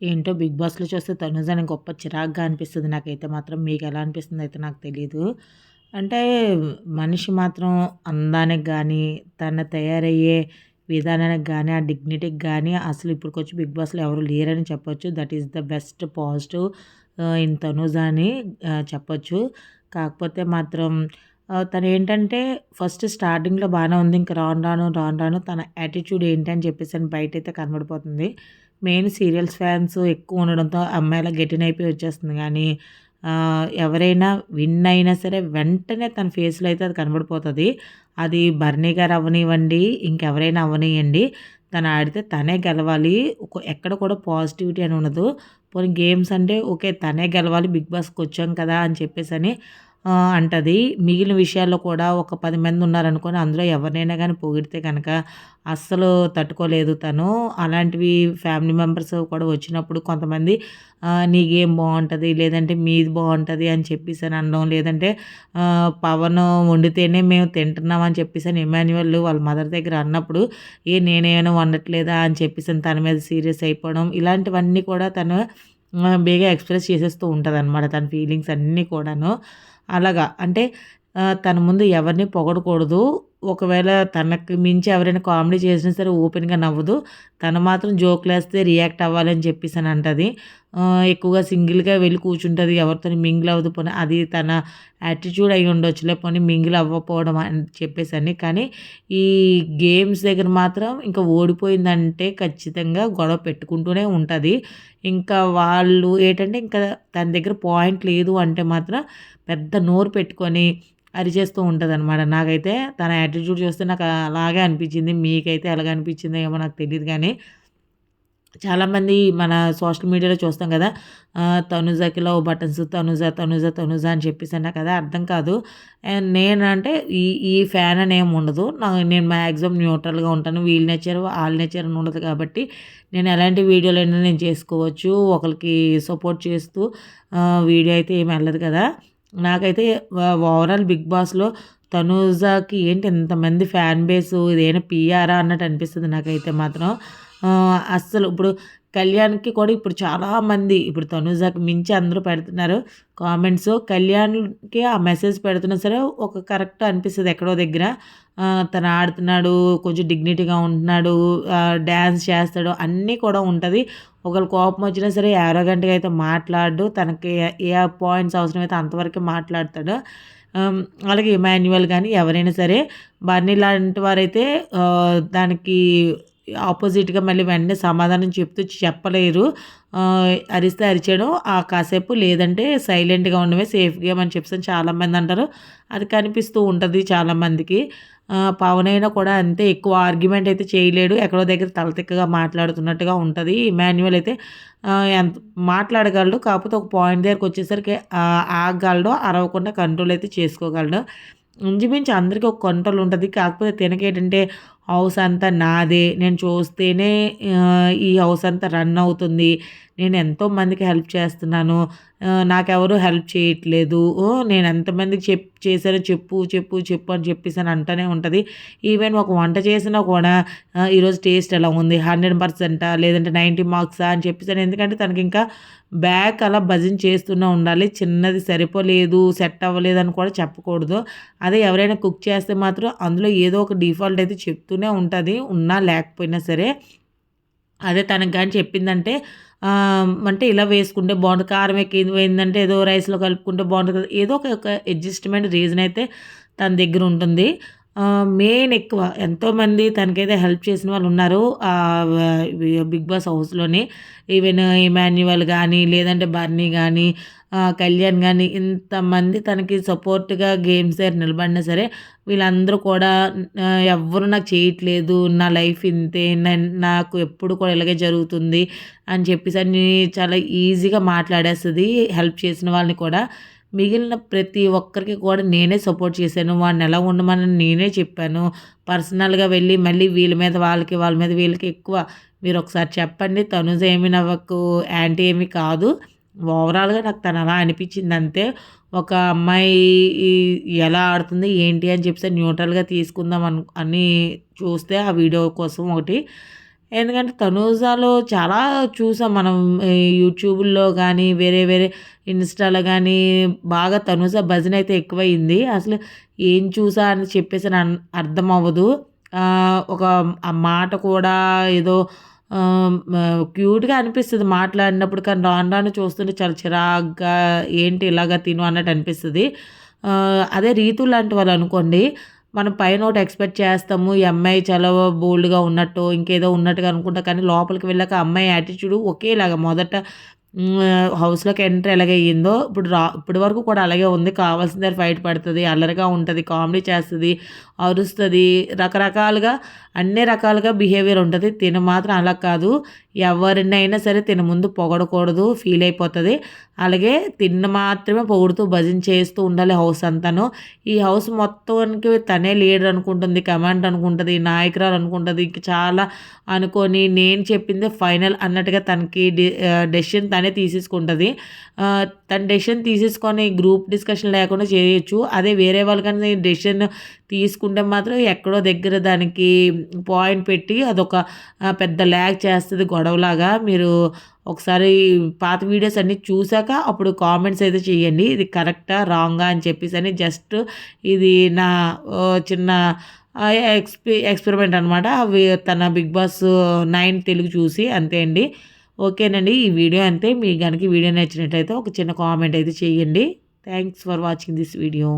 ఏంటో బిగ్ బాస్లో చూస్తే తనుజని గొప్ప చిరాగ్గా అనిపిస్తుంది నాకైతే మాత్రం. మీకు ఎలా అనిపిస్తుంది అయితే నాకు తెలియదు అంటే మనిషి మాత్రం అందానికి కానీ తన తయారయ్యే విధానానికి కానీ ఆ డిగ్నిటీకి కానీ అసలు ఇప్పటికొచ్చి బిగ్ బాస్లో ఎవరు లేరని చెప్పొచ్చు. That is the best positive in Tanuja అని చెప్పొచ్చు. కాకపోతే మాత్రం తను ఏంటంటే ఫస్ట్ స్టార్టింగ్లో బాగానే ఉంది. ఇంకా రాను రాను రాను రాను తన యాటిట్యూడ్ ఏంటి అని చెప్పేసి అని బయట అయితే కనబడిపోతుంది. మెయిన్ సీరియల్స్ ఫ్యాన్స్ ఎక్కువ ఉండడంతో అమ్మాయిలా గెటిన్ అయిపోయి వచ్చేస్తుంది. కానీ ఎవరైనా విన్ అయినా సరే వెంటనే తన ఫేస్లో అయితే అది కనబడిపోతుంది. అది బర్నీ గారు అవనివ్వండి ఇంకెవరైనా అవనియండి తను ఆడితే తనే గెలవాలి. ఎక్కడ కూడా పాజిటివిటీ అని ఉండదు. పోనీ గేమ్స్ అంటే ఓకే తనే గెలవాలి బిగ్ బాస్కి వచ్చాం కదా అని చెప్పేసి అని అంటది. మిగిలిన విషయాల్లో కూడా ఒక పది మంది ఉన్నారనుకొని అందులో ఎవరినైనా కానీ పొగిడితే కనుక అస్సలు తట్టుకోలేదు తను. అలాంటివి ఫ్యామిలీ మెంబర్స్ కూడా వచ్చినప్పుడు కొంతమంది నీకేం బాగుంటుంది? లేదంటే మీది బాగుంటుంది? అని చెప్పేసి అని అనడం. లేదంటే పవన్ వండితేనే మేము తింటున్నాం అని చెప్పేసి అని ఇమాన్యువల్ వాళ్ళ మదర్ దగ్గర అన్నప్పుడు ఏ నేనేమైనా వండట్లేదా? అని చెప్పేసి తన మీద సీరియస్ అయిపోవడం. ఇలాంటివన్నీ కూడా తను బేగా ఎక్స్ప్రెస్ చేసేస్తూ ఉంటుంది అనమాట తన ఫీలింగ్స్ అన్నీ కూడాను. అలాగా. అంటే తన ముందు ఎవరిని పొగడకూడదు. ఒకవేళ తనకు మించి ఎవరైనా కామెడీ చేసినా సరే ఓపెన్గా నవ్వదు. తను మాత్రం జోకులు వేస్తే రియాక్ట్ అవ్వాలని చెప్పేసి అని అంటుంది. ఎక్కువగా సింగిల్గా వెళ్ళి కూర్చుంటుంది. ఎవరితో మింగిల్ అవ్వదు. పోనీ అది తన యాటిట్యూడ్ అయి ఉండొచ్చులే పోనీ మింగిల్ అవ్వకపోవడం అని చెప్పేసి అని. కానీ ఈ గేమ్స్ దగ్గర మాత్రం ఇంకా ఓడిపోయిందంటే ఖచ్చితంగా గొడవ పెట్టుకుంటూనే ఉంటుంది. ఇంకా వాళ్ళు ఏంటంటే ఇంకా తన దగ్గర పాయింట్ లేదు అంటే మాత్రం పెద్ద నోరు పెట్టుకొని అరిచేస్తూ ఉంటుంది అనమాట నాకైతే తన యాటిట్యూడ్ చూస్తే నాకు అలాగే అనిపించింది. మీకైతే ఎలాగ అనిపించిందో ఏమో నాకు తెలియదు కానీ చాలామంది మన సోషల్ మీడియాలో చూస్తాం కదా తనుజకి లవ్ బటన్స్ తనుజ తనుజ తనుజ అని చెప్పేసి అన్నా కదా అర్థం కాదు. అండ్ నేనంటే ఈ ఈ ఫ్యాన్ అని ఏమి ఉండదు. నాకు నేను మ్యాక్సిమం న్యూట్రల్గా ఉంటాను. వీల్ నేచర్ వాళ్ళ నేచర్ అని ఉండదు కాబట్టి నేను ఎలాంటి వీడియోలైనా నేను చేసుకోవచ్చు. ఒకరికి సపోర్ట్ చేస్తూ వీడియో అయితే ఏమి వెళ్ళదు కదా. నాకైతే ఓవరాల్ బిగ్ బాస్లో తనూజాకి ఏంటి ఇంతమంది ఫ్యాన్ బేస్ ఇదేనా పిఆరా అన్నట్టు అనిపిస్తుంది నాకైతే మాత్రం. అస్సలు ఇప్పుడు కళ్యాణ్కి కూడా ఇప్పుడు చాలామంది ఇప్పుడు తనుజాకి మించి అందరూ పెడుతున్నారు కామెంట్స్. కళ్యాణ్కి ఆ మెసేజ్ పెడుతున్నా సరే ఒక కరెక్ట్ అనిపిస్తుంది ఎక్కడో దగ్గర. తను ఆడుతున్నాడు కొంచెం డిగ్నిటీగా ఉంటున్నాడు డ్యాన్స్ చేస్తాడు అన్నీ కూడా ఉంటుంది. ఒకళ్ళు కోపం వచ్చినా సరే గంటగా అయితే మాట్లాడు తనకి ఏ పాయింట్స్ అవసరమైతే అంతవరకు మాట్లాడతాడు. అలాగే ఇమాన్యువల్ కానీ ఎవరైనా సరే బర్నీ లాంటి వారైతే దానికి ఆపోజిట్గా మళ్ళీ వెంటనే సమాధానం చెప్తూ చెప్పలేరు. అరిస్తే అరిచేయడం ఆ కాసేపు లేదంటే సైలెంట్గా ఉండమే సేఫ్గా అని చెప్పి చాలామంది అంటారు. అది కనిపిస్తూ ఉంటుంది చాలామందికి. పవన్ అయినా కూడా అంతే ఎక్కువ ఆర్గ్యుమెంట్ అయితే చేయలేడు. ఎక్కడో దగ్గర తలతిక్కగా మాట్లాడుతున్నట్టుగా ఉంటుంది. మాన్యువల్ అయితే ఎంత మాట్లాడగలడు. కాకపోతే ఒక పాయింట్ దగ్గరకు వచ్చేసరికి ఆగగలడు అరవకుండా కంట్రోల్ అయితే చేసుకోగలడు. ఇంచుమించు అందరికీ ఒక కంట్రోల్ ఉంటుంది. కాకపోతే తినకేటంటే హౌస్ అంతా నాదే. నేను చూస్తేనే ఈ హౌస్ అంతా రన్ అవుతుంది. నేను ఎంతో మందికి హెల్ప్ చేస్తున్నాను. నాకెవరు హెల్ప్ చేయట్లేదు. ఓ నేను ఎంతమందికి చెప్ చేశానో చెప్పు చెప్పు చెప్పు అని చెప్పేసి అని అంటూనే ఉంటుంది. ఈవెన్ ఒక వంట చేసినా కూడా ఈరోజు టేస్ట్ ఎలా ఉంది? హండ్రెడ్ పర్సెంటా? లేదంటే నైంటీ మార్క్సా? అని చెప్పేసి ఎందుకంటే తనకి ఇంకా బ్యాక్ అలా భజన చేస్తూనే ఉండాలి. చిన్నది సరిపోలేదు సెట్ అవ్వలేదు అని కూడా చెప్పకూడదు. అదే ఎవరైనా కుక్ చేస్తే మాత్రం అందులో ఏదో ఒక డిఫాల్ట్ అయితే చెప్తూనే ఉంటుంది. ఉన్నా లేకపోయినా సరే. అదే తనకు కానీ చెప్పిందంటే అంటే ఇలా వేసుకుంటే బాగుంటుంది. కారం ఎక్కువైందంటే ఏదో రైస్లో కలుపుకుంటే బాగుంటుంది కదా. ఏదో ఒక అడ్జస్ట్మెంట్ రీజన్ అయితే తన దగ్గర ఉంటుంది. మెయిన్ ఎక్కువ. ఎంతోమంది తనకైతే హెల్ప్ చేసిన వాళ్ళు ఉన్నారు బిగ్ బాస్ హౌస్లోనే ఈవెన్ ఇమాన్యువల్ కానీ లేదంటే బర్నీ కానీ కళ్యాణ్ కానీ ఇంతమంది తనకి సపోర్ట్గా గేమ్స్ దగ్గర నిలబడినా సరే వీళ్ళందరూ కూడా ఎవ్వరు నాకు చేయట్లేదు నా లైఫ్ ఇంతే నాకు ఎప్పుడు కూడా ఇలాగే జరుగుతుంది అని చెప్పేసి అని చాలా ఈజీగా మాట్లాడేస్తుంది హెల్ప్ చేసిన వాళ్ళని కూడా. మిగిలిన ప్రతి ఒక్కరికి కూడా నేనే సపోర్ట్ చేశాను. వాడిని ఎలా ఉండమని నేనే చెప్పాను. పర్సనల్గా వెళ్ళి మళ్ళీ వీళ్ళ మీద వాళ్ళకి వాళ్ళ మీద వీళ్ళకి ఎక్కువ మీరు ఒకసారి చెప్పండి. తనుజ ఏమి నవ్వకు యాంటీ ఏమి కాదు. ఓవరాల్గా నాకు తను అలా అనిపించింది అంతే. ఒక అమ్మాయి ఎలా ఆడుతుంది ఏంటి అని చెప్పి న్యూట్రల్గా తీసుకుందాం అను అని చూస్తే ఆ వీడియో కోసం ఒకటి ఎందుకంటే తనూజాలో చాలా చూసాం మనం యూట్యూబ్లో కానీ వేరే వేరే ఇన్స్టాలో కానీ బాగా తనూజ భజన అయితే ఎక్కువైంది. అసలు ఏం చూసా అని చెప్పేసి అర్థం అవ్వదు. ఒక ఆ మాట కూడా ఏదో క్యూట్గా అనిపిస్తుంది మాట్లాడినప్పుడు. కానీ రాను రాను చూస్తుంటే చాలా చిరాగ్గా ఏంటి ఇలాగ తిను అన్నట్టు అనిపిస్తుంది. అదే రీతు లాంటి వాళ్ళు అనుకోండి. మనం పైన ఒకటి ఎక్స్పెక్ట్ చేస్తాము ఈ అమ్మాయి చాలా బోల్డ్గా ఉన్నట్టు ఇంకేదో ఉన్నట్టుగా అనుకుంటా కానీ లోపలికి వెళ్ళాక అమ్మాయి యాటిట్యూడ్ ఒకేలాగా మొదట హౌస్లోకి ఎంటర్ ఎలాగ అయ్యిందో ఇప్పుడు రా ఇప్పటి వరకు కూడా అలాగే ఉంది. కావాల్సిన దగ్గర ఫైట్ పడుతుంది అల్లరిగా ఉంటుంది కామెడీ చేస్తుంది అరుస్తుంది రకరకాలుగా అన్ని రకాలుగా బిహేవియర్ ఉంటుంది. తిన మాత్రం అలా కాదు. ఎవరినైనా సరే తిన ముందు పొగడకూడదు ఫీల్ అయిపోతుంది. అలాగే తిన్న మాత్రమే పొగుడుతూ భజన చేస్తూ ఉండాలి హౌస్ అంతాను. ఈ హౌస్ మొత్తానికి తనే లీడర్ అనుకుంటుంది కమాండ్ అనుకుంటుంది నాయకురాలు అనుకుంటుంది. ఇంక చాలా అనుకొని నేను చెప్పింది ఫైనల్ అన్నట్టుగా తనకి డెసిషన్ తనే తీసేసుకుంటుంది. తన డెసిషన్ తీసేసుకొని గ్రూప్ డిస్కషన్ లేకుండా చేయొచ్చు. అదే వేరే వాళ్ళు డెసిషన్ తీసుకుంటే మాత్రం ఎక్కడో దగ్గర దానికి పాయింట్ పెట్టి అదొక పెద్ద ల్యాగ్ చేస్తుంది గొడవలాగా. మీరు ఒకసారి పాత వీడియోస్ అన్నీ చూసాక అప్పుడు కామెంట్స్ అయితే చేయండి. ఇది కరెక్టా రాంగా అని చెప్పేసి అని జస్ట్ ఇది నా చిన్న ఎక్స్పీ ఎక్స్పెరిమెంట్ అనమాట అవి తన బిగ్ బాస్ నైన్ తెలుగు చూసి అంతే అండి. ఓకేనండి. ఈ వీడియో అంతే. మీకు కనుక వీడియో నచ్చినట్లయితే ఒక చిన్న కామెంట్ అయితే చేయండి. Thanks for watching this video